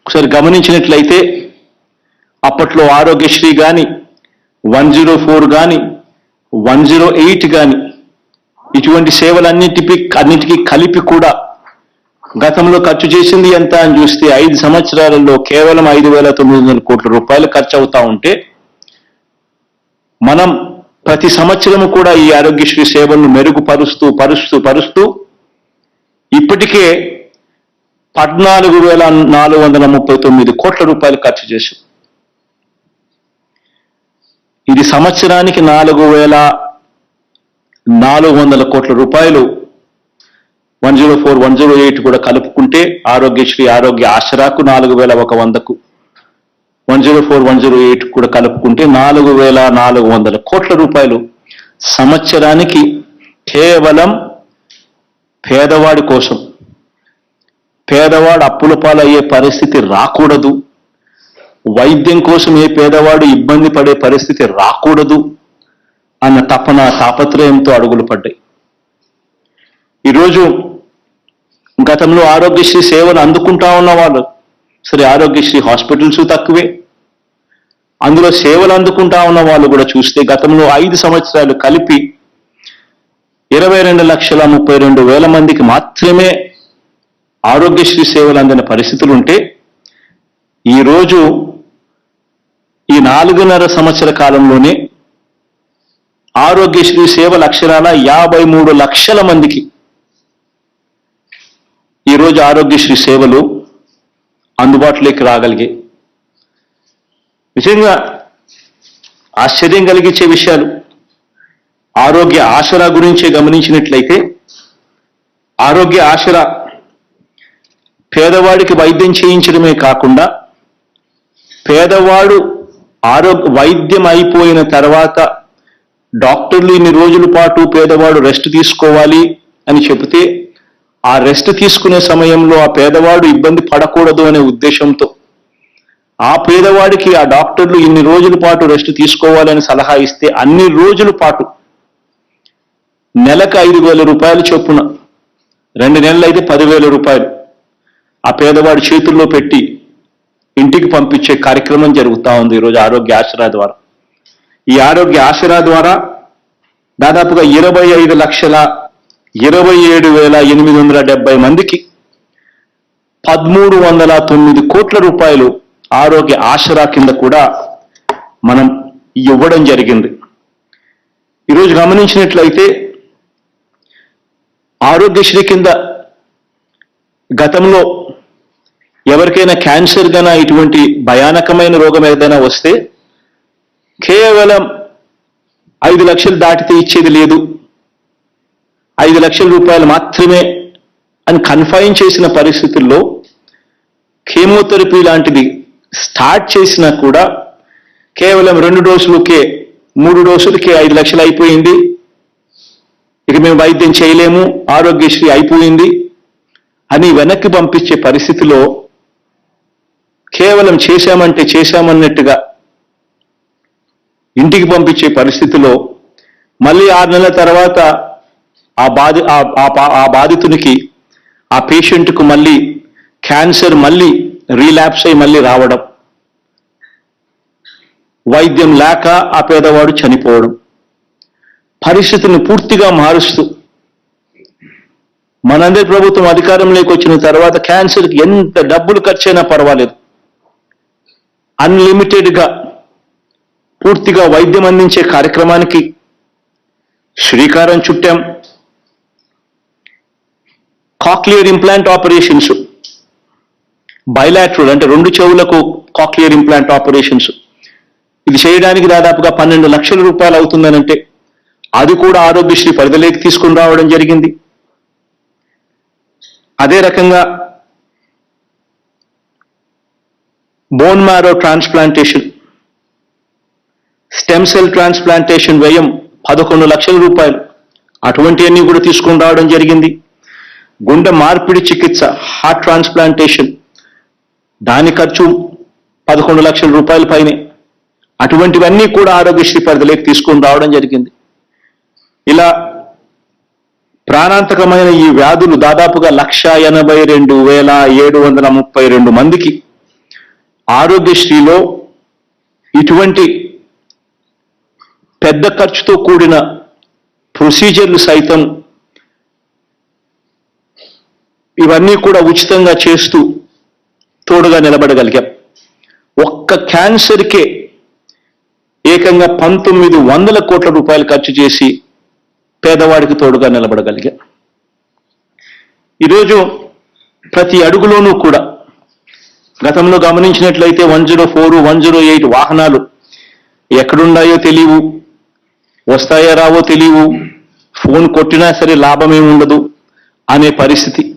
ఒకసారి గమనించినట్లయితే అప్పట్లో ఆరోగ్యశ్రీ కానీ వన్ జీరో ఫోర్ కానీ వన్ జీరో ఎయిట్ కానీ ఇటువంటి సేవలన్నిటిపై అన్నిటికీ కలిపి కూడా గతంలో ఖర్చు చేసింది ఎంత అని చూస్తే ఐదు సంవత్సరాలలో కేవలం ఐదు వేల తొమ్మిది వందల కోట్ల రూపాయలు ఖర్చు అవుతా ఉంటే మనం ప్రతి సంవత్సరము కూడా ఈ ఆరోగ్యశ్రీ సేవలను మెరుగుపరుస్తూ పరుస్తూ పరుస్తూ ఇప్పటికే పద్నాలుగు వేల నాలుగు వందల ముప్పై తొమ్మిది కోట్ల రూపాయలు ఖర్చు చేశాం. ఇది సంవత్సరానికి నాలుగు వేల నాలుగు వందల కోట్ల రూపాయలు. One zero four one zero eight కూడా కలుపుకుంటే ఆరోగ్యశ్రీ ఆరోగ్య ఆసరాకు నాలుగు వేల ఒక వందకు. One zero four one zero eight కూడా కలుపుకుంటే నాలుగు వేల నాలుగు వందల కోట్ల రూపాయలు. సంవత్సరానికి కేవలం పేదవాడి కోసం పేదవాడు అప్పుల పాలయ్యే పరిస్థితి రాకూడదు. వైద్యం కోసం ఏ పేదవాడు ఇబ్బంది పడే పరిస్థితి రాకూడదు అన్న తపన తాపత్రయంతో అడుగులు పడ్డాయి. ఈరోజు గతంలో ఆరోగ్యశ్రీ సేవలు అందుకుంటా ఉన్న వాళ్ళు సరే ఆరోగ్యశ్రీ హాస్పిటల్స్ తక్కువే. అందులో సేవలు అందుకుంటా ఉన్న వాళ్ళు కూడా చూస్తే గతంలో ఐదు సంవత్సరాలు కలిపి ఇరవై రెండు లక్షల ముప్పై రెండు వేల మందికి మాత్రమే ఆరోగ్యశ్రీ సేవలు అందిన పరిస్థితులు ఉంటే ఈరోజు ఈ నాలుగున్నర సంవత్సర కాలంలోనే ఆరోగ్యశ్రీ సేవల అక్షరాల యాభై మూడు లక్షల మందికి ఈరోజు ఆరోగ్యశ్రీ సేవలు అందుబాటులోకి రాగలిగాయి నిజంగా ఆశ్చర్యం కలిగించే విషయాలు. ఆరోగ్య ఆసరా గురించే గమనించినట్లయితే ఆరోగ్య ఆసరా పేదవాడికి వైద్యం చేయించడమే కాకుండా పేదవాడు ఆరోగ్య వైద్యం అయిపోయిన తర్వాత డాక్టర్లు ఇన్ని రోజుల పాటు పేదవాడు రెస్ట్ తీసుకోవాలి అని చెబితే ఆ రెస్ట్ తీసుకునే సమయంలో ఆ పేదవాడు ఇబ్బంది పడకూడదు అనే ఉద్దేశంతో ఆ పేదవాడికి ఆ డాక్టర్లు ఇన్ని రోజుల పాటు రెస్ట్ తీసుకోవాలని సలహా ఇస్తే అన్ని రోజుల పాటు నెలకు ఐదు వేల రూపాయలు చొప్పున రెండు నెలలు అయితే పదివేల రూపాయలు. ఆ పేదవాడి చేతుల్లో పెట్టి ఇంటికి పంపించే కార్యక్రమం జరుగుతూ ఉంది ఈరోజు ఆరోగ్య ఆసరా ద్వారా. ఈ ఆరోగ్య ఆసరా ద్వారా దాదాపుగా ఇరవై ఐదు లక్షల ఇరవై ఏడు వేల ఎనిమిది వందల డెబ్బై మందికి పదమూడు వందల తొమ్మిది కోట్ల రూపాయలు ఆరోగ్య ఆసరా కింద కూడా మనం ఇవ్వడం జరిగింది. ఈరోజు గమనించినట్లయితే ఆరోగ్యశ్రీ కింద గతంలో ఎవరికైనా క్యాన్సర్ గన ఇటువంటి భయానకమైన రోగం ఏదైనా వస్తే కేవలం ఐదు లక్షలు దాటితే ఇచ్చేది లేదు. ఐదు లక్షల రూపాయలు మాత్రమే అని కన్ఫైన్ చేసిన పరిస్థితుల్లో కీమోథెరపీ లాంటిది స్టార్ట్ చేసినా కూడా కేవలం రెండు డోసులకే మూడు డోసులకే ఐదు లక్షలు అయిపోయింది. ఇక మేము వైద్యం చేయలేము ఆరోగ్యశ్రీ అయిపోయింది అని వెనక్కి పంపించే పరిస్థితిలో కేవలం చేశామంటే చేశామన్నట్టుగా ఇంటికి పంపించే పరిస్థితిలో మళ్ళీ ఆరు నెలల తర్వాత ఆ బాధి ఆ- ఆ బాధితునికి ఆ పేషెంట్కు మళ్ళీ క్యాన్సర్ మళ్ళీ రీలాప్స్ అయి మళ్ళీ రావడం. వైద్యం లేక ఆ పేదవాడు చనిపోవడం. పరిస్థితిని పూర్తిగా మారుస్తూ మనందరి ప్రభుత్వం అధికారంలోకి వచ్చిన తర్వాత క్యాన్సర్కి ఎంత డబ్బులు ఖర్చైనా పర్వాలేదు. అన్లిమిటెడ్గా పూర్తిగా వైద్యం అందించే కార్యక్రమానికి శ్రీకారం చుట్టాం. కాక్లియర్ ఇంప్లాంట్ ఆపరేషన్స్ బైలాట్రల్ అంటే రెండు చెవులకు కాక్లియర్ ఇంప్లాంట్ ఆపరేషన్స్. ఇది చేయడానికి దాదాపుగా పన్నెండు లక్షల రూపాయలు అవుతుందనంటే అది కూడా ఆరోగ్యశ్రీ పరిధిలోకి తీసుకుని రావడం జరిగింది. అదే రకంగా bone marrow transplantation stem cell transplantation వ్యయం పదకొండు లక్షల రూపాయలు. అటువంటివన్నీ కూడా తీసుకుని రావడం జరిగింది. గుండె మార్పిడి చికిత్స హార్ట్ ట్రాన్స్ప్లాంటేషన్ దాని ఖర్చు పదకొండు లక్షల రూపాయల పైనే. అటువంటివన్నీ కూడా ఆరోగ్యశ్రీ పరిధిలోకి తీసుకొని రావడం జరిగింది. ఇలా ప్రాణాంతకమైన ఈ వ్యాధులు దాదాపుగా లక్ష ఎనభై రెండు వేల ఏడు వందల ముప్పై రెండు మందికి ఆరోగ్యశ్రీలో ఇటువంటి పెద్ద ఖర్చుతో కూడిన ప్రొసీజర్లు సైతం ఇవన్నీ కూడా ఉచితంగా చేస్తూ తోడుగా నిలబడగలిగాం. ఒక్క క్యాన్సర్కే ఏకంగా పంతొమ్మిది వందల కోట్ల రూపాయలు ఖర్చు చేసి పేదవాడికి తోడుగా నిలబడగలిగాం. ఈరోజు ప్రతి అడుగులోనూ కూడా గతంలో గమనించినట్లయితే one zero four one zero eight వాహనాలు ఎక్కడున్నాయో తెలియవు వస్తాయో రావో తెలియవు ఫోన్ కొట్టినా సరే లాభమేమి ఉండదు అనే పరిస్థితి.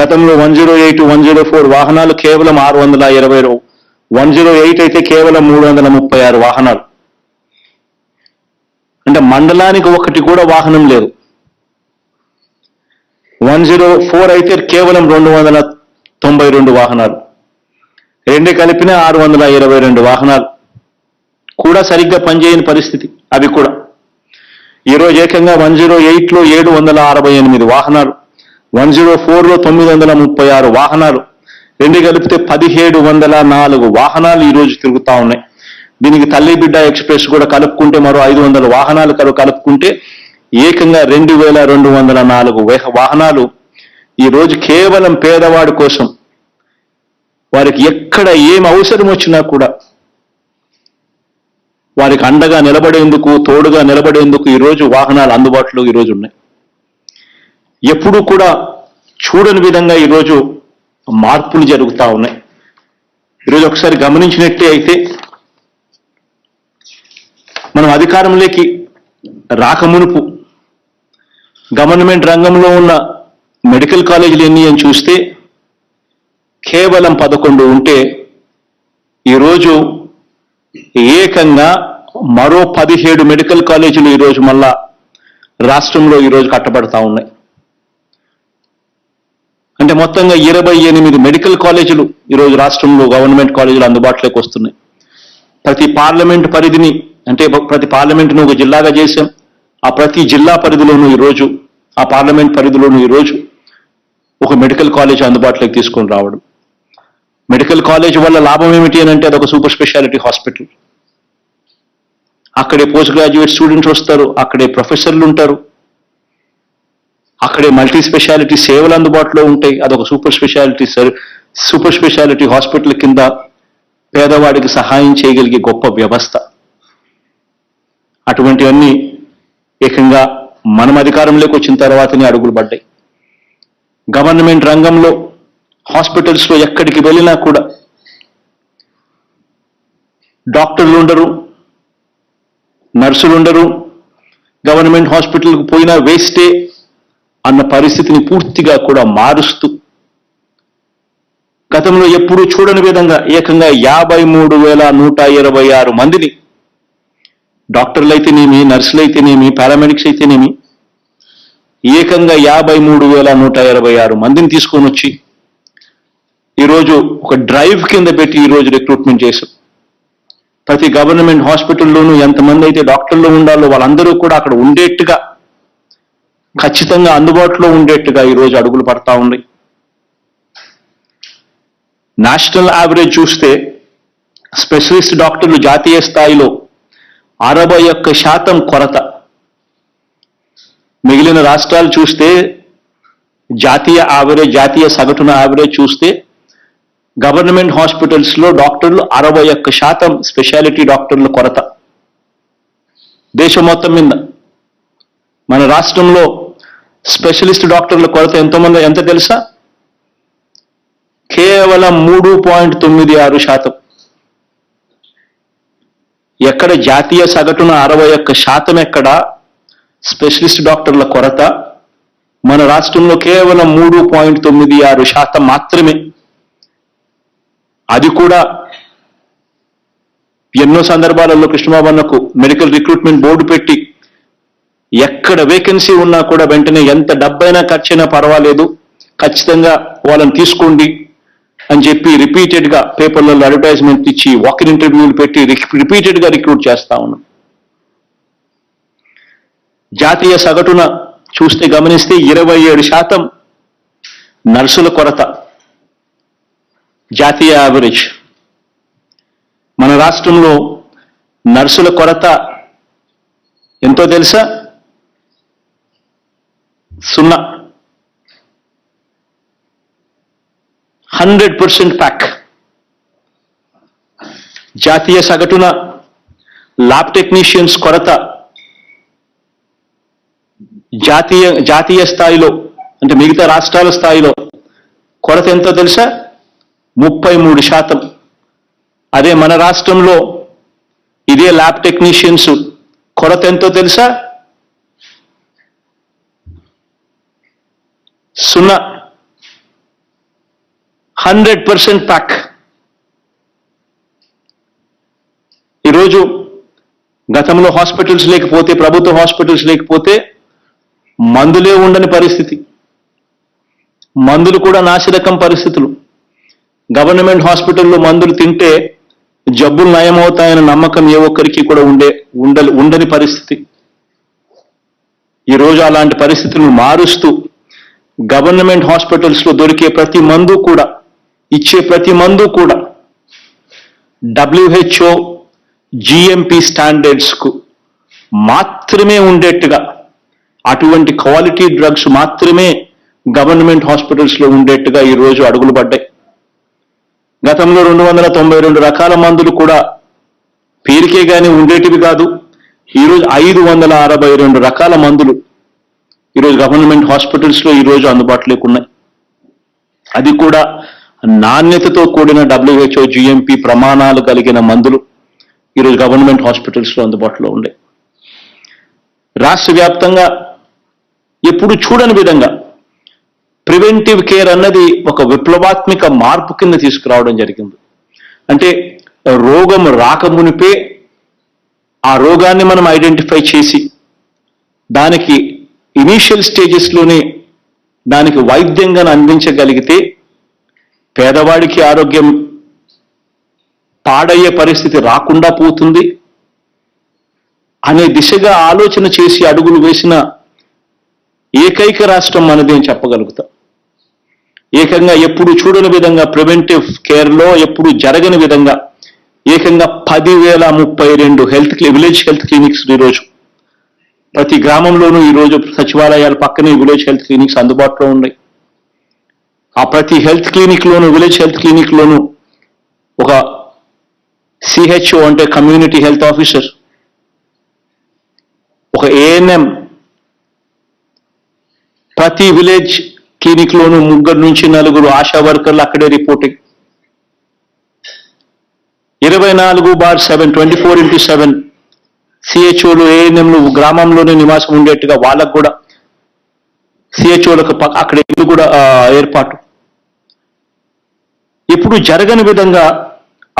గతంలో one zero eight one zero four వాహనాలు కేవలం ఆరు వందల ఇరవై వన్ జీరో ఎయిట్ అయితే కేవలం మూడు వందల ముప్పై ఆరు వాహనాలు. అంటే మండలానికి ఒకటి కూడా వాహనం లేదు. వన్ జీరో ఫోర్ అయితే కేవలం రెండు వందల తొంభై రెండు వాహనాలు. రెండు కలిపిన ఆరు వందల ఇరవై రెండు వాహనాలు. కూడా సరిగ్గా పనిచేయని పరిస్థితి. అవి కూడా. ఈరోజు ఏకంగా వన్ జీరో ఎయిట్లో ఏడు వందల అరవై ఎనిమిది వాహనాలు. వన్ జీరో ఫోర్లో తొమ్మిది వందల ముప్పై ఆరు వాహనాలు. రెండు కలిపితే పదిహేడు వందల నాలుగు వాహనాలు ఈరోజు తిరుగుతూ ఉన్నాయి. దీనికి తల్లి బిడ్డ ఎక్స్ప్రెస్ కూడా కలుపుకుంటే మరో ఐదు వందల వాహనాలు కలు కలుపుకుంటే ఏకంగా రెండు వేల రెండు వందల నాలుగు వాహనాలు. ఈరోజు కేవలం పేదవాడి కోసం వారికి ఎక్కడ ఏం అవసరం వచ్చినా కూడా వారికి అండగా నిలబడేందుకు తోడుగా నిలబడేందుకు ఈరోజు వాహనాలు అందుబాటులో ఈరోజు ఉన్నాయి. ఎప్పుడూ కూడా చూడని విధంగా ఈరోజు మార్పులు జరుగుతూ ఉన్నాయి. ఈరోజు ఒకసారి గమనించినట్టే అయితే మనం అధికారంలోకి రాకమునుపు గవర్నమెంట్ రంగంలో ఉన్న మెడికల్ కాలేజీలు ఎన్ని అని చూస్తే కేవలం పదకొండు ఉంటే ఈరోజు ఏకంగా మరో పదిహేడు మెడికల్ కాలేజీలు ఈరోజు మళ్ళా రాష్ట్రంలో ఈరోజు కట్టబడతా ఉన్నాయి. అంటే మొత్తంగా ఇరవై ఎనిమిది మెడికల్ కాలేజీలు ఈరోజు రాష్ట్రంలో గవర్నమెంట్ కాలేజీలు అందుబాటులోకి వస్తున్నాయి. ప్రతి పార్లమెంట్ పరిధిని అంటే ప్రతి పార్లమెంట్ను ఒక జిల్లాగా చేశాం. ఆ ప్రతి జిల్లా పరిధిలోనూ ఈరోజు ఆ పార్లమెంట్ పరిధిలోనూ ఈరోజు ఒక మెడికల్ కాలేజ్ అందుబాటులోకి తీసుకొని రావడం. మెడికల్ కాలేజ్ వల్ల లాభం ఏమిటి అని అంటే అదొక సూపర్ స్పెషాలిటీ హాస్పిటల్. అక్కడే పోస్ట్ గ్రాడ్యుయేట్ స్టూడెంట్స్ వస్తారు అక్కడే ప్రొఫెసర్లు ఉంటారు అక్కడే మల్టీ స్పెషాలిటీ సేవలు అందుబాటులో ఉంటాయి. అదొక super speciality sir super speciality hospital కింద పేదవాడికి సహాయం చేయగలిగే గొప్ప వ్యవస్థ. అటువంటివన్నీ ఏకంగా మనం అధికారంలోకి వచ్చిన తర్వాతనే అడుగులు పడ్డాయి. గవర్నమెంట్ రంగంలో హాస్పిటల్స్లో ఎక్కడికి వెళ్ళినా కూడా డాక్టర్లు ఉండరు నర్సులు ఉండరు గవర్నమెంట్ హాస్పిటల్కి పోయినా వేస్టే అన్న పరిస్థితిని పూర్తిగా కూడా మారుస్తూ గతంలో ఎప్పుడూ చూడని విధంగా ఏకంగా యాభై మూడు వేల నూట ఇరవై ఆరు మందిని డాక్టర్లు అయితేనేమి నర్సులు అయితేనేమి పారామెడిక్స్ అయితేనేమి ఏకంగా యాభై మూడు వేల నూట ఇరవై ఆరు మందిని తీసుకొని వచ్చి ఈరోజు ఒక డ్రైవ్ కింద పెట్టి ఈరోజు రిక్రూట్మెంట్ చేశాం. ప్రతి గవర్నమెంట్ హాస్పిటల్లోనూ ఎంతమంది అయితే డాక్టర్లు ఉండాలో వాళ్ళందరూ కూడా అక్కడ ఉండేట్టుగా ఖచ్చితంగా అందుబాటులో ఉండేట్టుగా ఈరోజు అడుగులు పడతా ఉన్నాయి. నేషనల్ యావరేజ్ చూస్తే స్పెషలిస్ట్ డాక్టర్లు జాతీయ స్థాయిలో అరవై ఒక్క శాతం కొరత. మిగిలిన రాష్ట్రాలు చూస్తే జాతీయ యావరేజ్ జాతీయ సగటున యావరేజ్ చూస్తే గవర్నమెంట్ హాస్పిటల్స్లో డాక్టర్లు అరవై ఒక్క శాతం స్పెషాలిటీ డాక్టర్ల కొరత. దేశం మొత్తం మీద. మన రాష్ట్రంలో స్పెషలిస్ట్ డాక్టర్ల కొరత ఎంతోమంది ఎంత తెలుసా? కేవలం మూడు పాయింట్ తొమ్మిది ఆరు శాతం. ఎక్కడ జాతీయ సగటున అరవై ఒక్క శాతం ఎక్కడ? స్పెషలిస్ట్ డాక్టర్ల కొరత. మన రాష్ట్రంలో కేవలం మూడు పాయింట్ తొమ్మిది ఆరు శాతం మాత్రమే. అది కూడా ఎన్నో సందర్భాలలో కృష్ణబాబన్నకు మెడికల్ రిక్రూట్మెంట్ బోర్డు పెట్టి ఎక్కడ వేకెన్సీ ఉన్నా కూడా వెంటనే ఎంత డబ్బైనా ఖర్చైనా పర్వాలేదు ఖచ్చితంగా వాళ్ళని తీసుకోండి అని చెప్పి రిపీటెడ్గా పేపర్లలో అడ్వర్టైజ్మెంట్ ఇచ్చి వాకిన్ ఇంటర్వ్యూలు పెట్టి రిపీటెడ్గా రిక్రూట్ చేస్తా ఉన్నాం. జాతీయ సగటున చూస్తే గమనిస్తే ఇరవై ఏడు శాతం నర్సుల కొరత. జాతీయ యావరేజ్ మన రాష్ట్రంలో నర్సుల కొరత ఎంతో తెలుసా? సున్నా. Hundred percent pack. జాతీయ సగటున ల్యాబ్ టెక్నీషియన్స్ కొరత. జాతీయ జాతీయ స్థాయిలో అంటే మిగతా రాష్ట్రాల స్థాయిలో కొరత ఎంతో తెలుసా? ముప్పై మూడు శాతం. అదే మన రాష్ట్రంలో ఇదే ల్యాబ్ టెక్నీషియన్స్ కొరత ఎంతో తెలుసా? సున్నా. Hundred percent pack. ఈరోజు గతంలో హాస్పిటల్స్ లేకపోతే ప్రభుత్వ హాస్పిటల్స్ లేకపోతే మందులే ఉండని పరిస్థితి. మందులు కూడా నాశరకం పరిస్థితులు. గవర్నమెంట్ హాస్పిటల్లో మందులు తింటే జబ్బులు నయమవుతాయన్న నమ్మకం ఏ ఒక్కరికి కూడా ఉండే ఉండలి ఉండని పరిస్థితి. ఈరోజు అలాంటి పరిస్థితులను మారుస్తూ గవర్నమెంట్ హాస్పిటల్స్లో దొరికే ప్రతి మందు కూడా ఇచ్చే ప్రతి మందు కూడా డబ్ల్యూహెచ్ఓ జిఎంపి స్టాండర్డ్స్కు మాత్రమే ఉండేట్టుగా అటువంటి క్వాలిటీ డ్రగ్స్ మాత్రమే గవర్నమెంట్ హాస్పిటల్స్లో ఉండేట్టుగా ఈరోజు అడుగులు పడ్డాయి. గతంలో రెండు వందల తొంభై రెండు రకాల మందులు కూడా పేరుకే గాని ఉండేటివి కాదు. ఈరోజు ఐదు వందల అరవై రెండు రకాల మందులు ఈరోజు గవర్నమెంట్ హాస్పిటల్స్లో ఈరోజు అందుబాటులోకి ఉన్నాయి. అది కూడా నాణ్యతతో కూడిన డబ్ల్యూహెచ్ఓ జిఎంపి ప్రమాణాలు కలిగిన మందులు ఈరోజు గవర్నమెంట్ హాస్పిటల్స్లో అందుబాటులో ఉండే రాష్ట్ర వ్యాప్తంగా ఎప్పుడు చూడని విధంగా ప్రివెంటివ్ కేర్ అన్నది ఒక విప్లవాత్మక మార్పు కింద తీసుకురావడం జరిగింది. అంటే రోగం రాకమునిపే ఆ రోగాన్ని మనం ఐడెంటిఫై చేసి దానికి ఇనీషియల్ స్టేజెస్లోనే దానికి వైద్యంగా అందించగలిగితే పేదవాడికి ఆరోగ్యం పాడయ్యే పరిస్థితి రాకుండా పోతుంది అనే దిశగా ఆలోచన చేసి అడుగులు వేసిన ఏకైక రాష్ట్రం మనది అని చెప్పగలుగుతాం. ఏకంగా ఎప్పుడు చూడని విధంగా ప్రివెంటివ్ కేర్లో ఎప్పుడు జరగని విధంగా ఏకంగా పదివేల ముప్పై రెండు హెల్త్ విలేజ్ హెల్త్ క్లినిక్స్ ఈరోజు ప్రతి గ్రామంలోనూ ఈరోజు సచివాలయాల పక్కనే విలేజ్ హెల్త్ క్లినిక్స్ అందుబాటులో ఉన్నాయి. ఆ ప్రతి హెల్త్ క్లినిక్లోను విలేజ్ హెల్త్ క్లినిక్లోను ఒక సిహెచ్ఓ అంటే కమ్యూనిటీ హెల్త్ ఆఫీసర్ ఒక ఏఎన్ఎం ప్రతి విలేజ్ క్లినిక్ లోను ముగ్గురు నుంచి నలుగురు ఆశా వర్కర్లు అక్కడే రిపోర్టింగ్. ఇరవై నాలుగు bar seven twenty four into seven. సిహెచ్ఓలు ఏఎన్ఎంలు గ్రామంలోనే నివాసం ఉండేట్టుగా వాళ్ళకు కూడా సిహెచ్ఓలకు అక్కడ ఇల్లు కూడా ఏర్పాటు. ఇప్పుడు జరగని విధంగా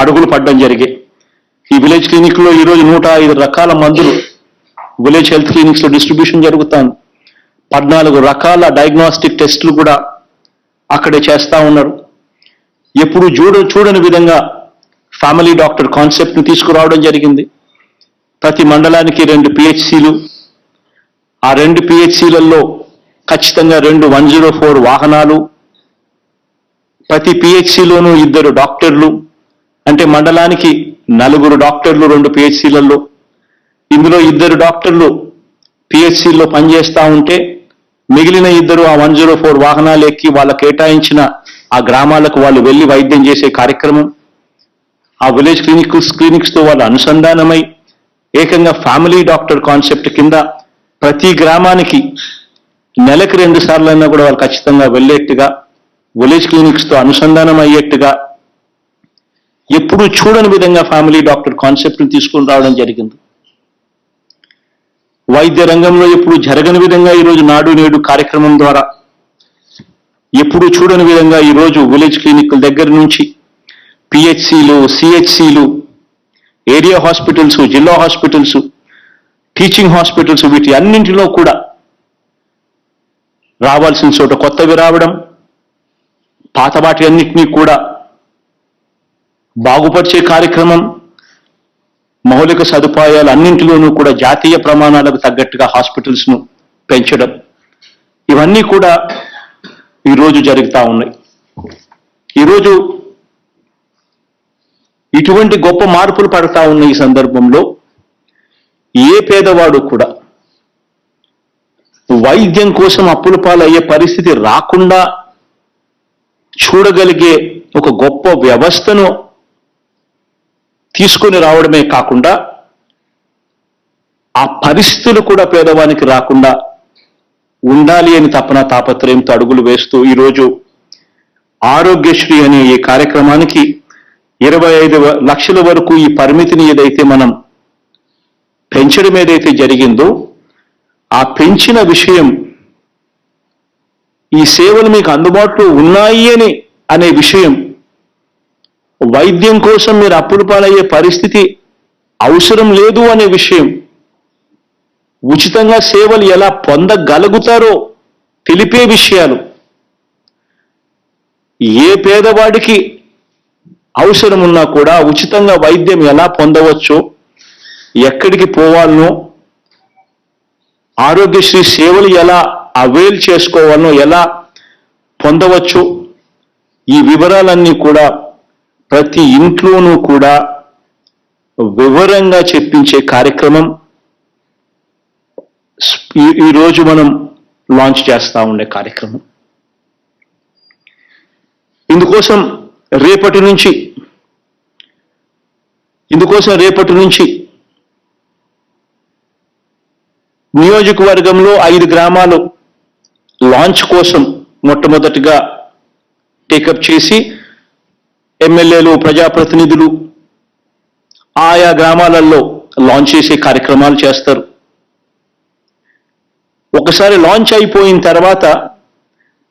అడుగులు పడడం జరిగాయి ఈ విలేజ్ క్లినిక్లో ఈరోజు నూట ఐదు రకాల మందులు విలేజ్ హెల్త్ క్లినిక్స్లో డిస్ట్రిబ్యూషన్ జరుగుతాను. పద్నాలుగు రకాల డయాగ్నోస్టిక్ టెస్టులు కూడా అక్కడే చేస్తూ ఉన్నారు. ఎప్పుడు చూడ చూడని విధంగా ఫ్యామిలీ డాక్టర్ కాన్సెప్ట్ని తీసుకురావడం జరిగింది. ప్రతి మండలానికి రెండు పిహెచ్సిలు ఆ రెండు పిహెచ్సిలలో ఖచ్చితంగా రెండు వన్ జీరో ఫోర్ వాహనాలు. ప్రతి పిహెచ్సిలోనూ ఇద్దరు డాక్టర్లు. అంటే మండలానికి నలుగురు డాక్టర్లు రెండు పిహెచ్సిలలో ఇందులో ఇద్దరు డాక్టర్లు పిహెచ్సిలో పనిచేస్తూ ఉంటే మిగిలిన ఇద్దరు ఆ వన్ జీరో ఫోర్ వాహనాలు ఎక్కి వాళ్ళ కేటాయించిన ఆ గ్రామాలకు వాళ్ళు వెళ్ళి వైద్యం చేసే కార్యక్రమం ఆ విలేజ్ క్లినిక్స్ క్లినిక్స్తో వాళ్ళు అనుసంధానమై ఏకంగా ఫ్యామిలీ డాక్టర్ కాన్సెప్ట్ కింద ప్రతి గ్రామానికి నెలకు రెండు సార్లైనా కూడా వాళ్ళు ఖచ్చితంగా వెళ్ళేట్టుగా విలేజ్ క్లినిక్స్తో అనుసంధానం అయ్యేట్టుగా ఎప్పుడూ చూడని విధంగా ఫ్యామిలీ డాక్టర్ కాన్సెప్ట్ తీసుకుని రావడం జరిగింది. వైద్య రంగంలో ఎప్పుడు జరగని విధంగా ఈరోజు నాడు నేడు కార్యక్రమం ద్వారా ఎప్పుడు చూడని విధంగా ఈరోజు విలేజ్ క్లినిక్ల దగ్గర నుంచి పిహెచ్సిలు సిహెచ్సిలు ఏరియా హాస్పిటల్స్ జిల్లా హాస్పిటల్స్ టీచింగ్ హాస్పిటల్స్ వీటి అన్నింటిలో కూడా రావాల్సిన చోట కొత్తవి రావడం పాత వాటి అన్నింటినీ కూడా బాగుపరిచే కార్యక్రమం మౌలిక సదుపాయాలు అన్నింటిలోనూ కూడా జాతీయ ప్రమాణాలకు తగ్గట్టుగా హాస్పిటల్స్ను పెంచడం. ఇవన్నీ కూడా ఈరోజు జరుగుతూ ఉన్నాయి. ఈరోజు ఇటువంటి గొప్ప మార్పులు పడతా ఉన్న ఈ సందర్భంలో ఏ పేదవాడు కూడా వైద్యం కోసం అప్పుల పాలయ్యే పరిస్థితి రాకుండా చూడగలిగే ఒక గొప్ప వ్యవస్థను తీసుకొని రావడమే కాకుండా ఆ పరిస్థితులు కూడా పేదవానికి రాకుండా ఉండాలి అని తపన తాపత్రయంతో అడుగులు వేస్తూ ఈరోజు ఆరోగ్యశ్రీ అనే ఈ కార్యక్రమానికి ఇరవై ఐదు లక్షల వరకు ఈ పరిమితిని ఏదైతే మనం పెంచడం ఏదైతే జరిగిందో ఆ పెంచిన విషయం ఈ సేవలు మీకు అందుబాటులో ఉన్నాయి అని అనే విషయం వైద్యం కోసం మీరు అప్పులు పాలయ్యే పరిస్థితి అవసరం లేదు అనే విషయం. ఉచితంగా సేవలు ఎలా పొందగలుగుతారో తెలిపే విషయాలు. ఏ పేదవాడికి అవసరం ఉన్నా కూడా ఉచితంగా వైద్యం ఎలా పొందవచ్చో ఎక్కడికి పోవాలనో ఆరోగ్యశ్రీ సేవలు ఎలా అవైల్ చేసుకోవాలనో ఎలా పొందవచ్చు ఈ వివరాలన్నీ కూడా ప్రతి ఇంట్లోనూ కూడా వివరంగా చెప్పించే కార్యక్రమం ఈ- ఈరోజు మనం లాంచ్ చేస్తూ ఉండే కార్యక్రమం. ఇందుకోసం రేపటి నుంచి ఇందుకోసం రేపటి నుంచి నియోజకవర్గంలో ఐదు గ్రామాలు లాంచ్ కోసం మొట్టమొదటిగా టేకప్ చేసి ఎమ్మెల్యేలు ప్రజాప్రతినిధులు ఆయా గ్రామాలలో లాంచ్ చేసే కార్యక్రమాలు చేస్తారు. ఒకసారి లాంచ్ అయిపోయిన తర్వాత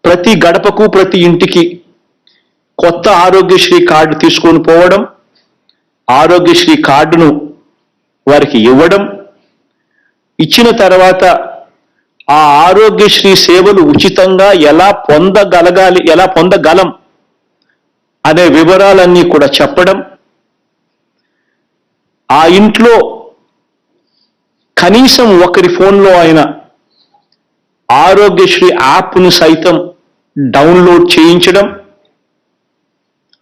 ప్రతి గడపకు ప్రతి ఇంటికి కొత్త ఆరోగ్యశ్రీ కార్డు తీసుకొని పోవడం ఆరోగ్యశ్రీ కార్డును వారికి ఇవ్వడం ఇచ్చిన తర్వాత ఆ ఆరోగ్యశ్రీ సేవలు ఉచితంగా ఎలా పొందగలగాలి ఎలా పొందగలం అనే వివరాలన్నీ కూడా చెప్పడం ఆ ఇంట్లో కనీసం ఒకరి ఫోన్లో అయినా ఆరోగ్యశ్రీ యాప్ను సైతం డౌన్లోడ్ చేయించడం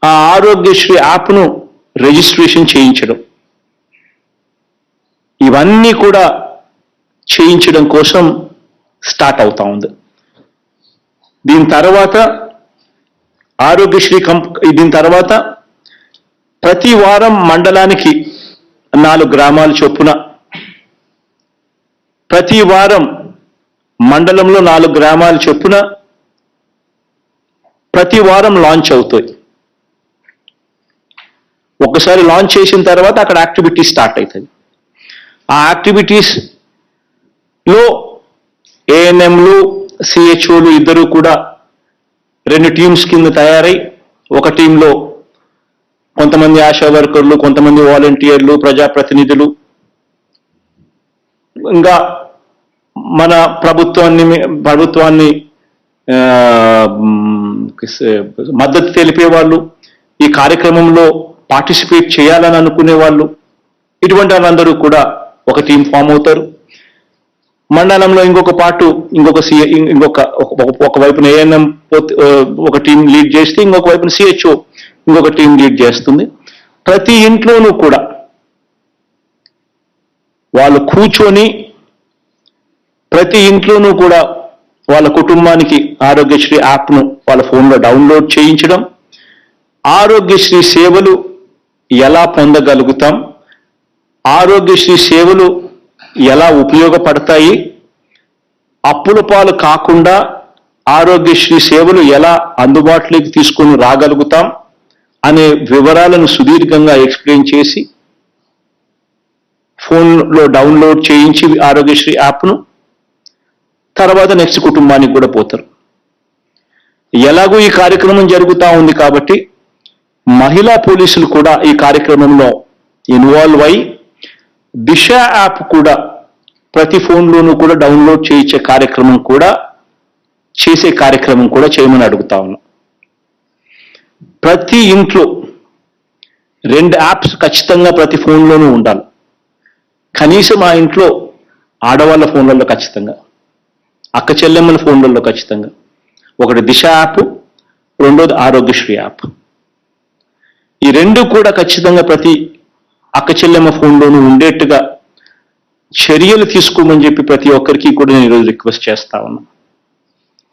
ఆ ఆరోగ్యశ్రీ యాప్ను రిజిస్ట్రేషన్ చేయించడం ఇవన్నీ కూడా చేయించడం కోసం స్టార్ట్ అవుతా ఉంది. దీని తర్వాత ఆరోగ్యశ్రీ కంప్ దీని తర్వాత ప్రతి వారం మండలానికి నాలుగు గ్రామాలు చొప్పున ప్రతి వారం మండలంలో నాలుగు గ్రామాలు చొప్పున ప్రతి వారం లాంచ్ అవుతాయి. ఒకసారి లాంచ్ చేసిన తర్వాత అక్కడ యాక్టివిటీస్ స్టార్ట్ అవుతుంది ఆ యాక్టివిటీస్లో ఏఎన్ఎంలు సిహెచ్ఓలు ఇద్దరు కూడా రెండు టీమ్స్ కింద తయారై ఒక టీంలో కొంతమంది ఆశా వర్కర్లు కొంతమంది వాలంటీర్లు ప్రజాప్రతినిధులు. ఇంకా మన ప్రభుత్వాన్ని ప్రభుత్వాన్ని మద్దతు తెలిపే వాళ్ళు ఈ కార్యక్రమంలో పార్టిసిపేట్ చేయాలని అనుకునే వాళ్ళు ఇటువంటి వాళ్ళందరూ కూడా ఒక టీం ఫామ్ అవుతారు. మండలంలో ఇంకొక పాటు ఇంకొక సి ఇంకొక ఒక- ఒక వైపున ఏఎన్ఎం ఒక టీం లీడ్ చేస్తే ఇంకొక వైపున సిహెచ్ఓ ఇంకొక టీం లీడ్ చేస్తుంది. ప్రతి ఇంట్లోనూ కూడా వాళ్ళు కూర్చొని ప్రతి ఇంట్లోనూ కూడా వాళ్ళ కుటుంబానికి ఆరోగ్యశ్రీ యాప్ను వాళ్ళ ఫోన్లో డౌన్లోడ్ చేయించడం ఆరోగ్యశ్రీ సేవలు ఎలా పొందగలుగుతాం ఆరోగ్యశ్రీ సేవలు ఎలా ఉపయోగపడతాయి? అప్పుల పాలు కాకుండా ఆరోగ్యశ్రీ సేవలు ఎలా అందుబాటులోకి తీసుకొని రాగలుగుతాం అనే వివరాలను సుదీర్ఘంగా ఎక్స్ప్లెయిన్ చేసి ఫోన్లో డౌన్లోడ్ చేయించి ఆరోగ్యశ్రీ యాప్ను తర్వాత నెక్స్ట్ కుటుంబానికి కూడా పోతారు. ఎలాగూ ఈ కార్యక్రమం జరుగుతూ ఉంది కాబట్టి మహిళా పోలీసులు కూడా ఈ కార్యక్రమంలో ఇన్వాల్వ్ అయి దిశ యాప్ కూడా ప్రతి ఫోన్లోనూ కూడా డౌన్లోడ్ చేయించే కార్యక్రమం కూడా చేసే కార్యక్రమం కూడా చేయమని అడుగుతా ఉన్నాం. ప్రతి ఇంట్లో రెండు యాప్స్ ఖచ్చితంగా ప్రతి ఫోన్లోనూ ఉండాలి. కనీసం ఆ ఇంట్లో ఆడవాళ్ళ ఫోన్లలో ఖచ్చితంగా అక్క చెల్లెమ్మల ఫోన్లలో ఖచ్చితంగా. ఒకటి దిశ యాప్ రెండోది ఆరోగ్యశ్రీ యాప్. ఈ రెండు కూడా ఖచ్చితంగా ప్రతి అక్క చెల్లెమ్మ ఫోన్లోనూ ఉండేట్టుగా చర్యలు తీసుకోమని చెప్పి ప్రతి ఒక్కరికి కూడా నేను ఈరోజు రిక్వెస్ట్ చేస్తా ఉన్నా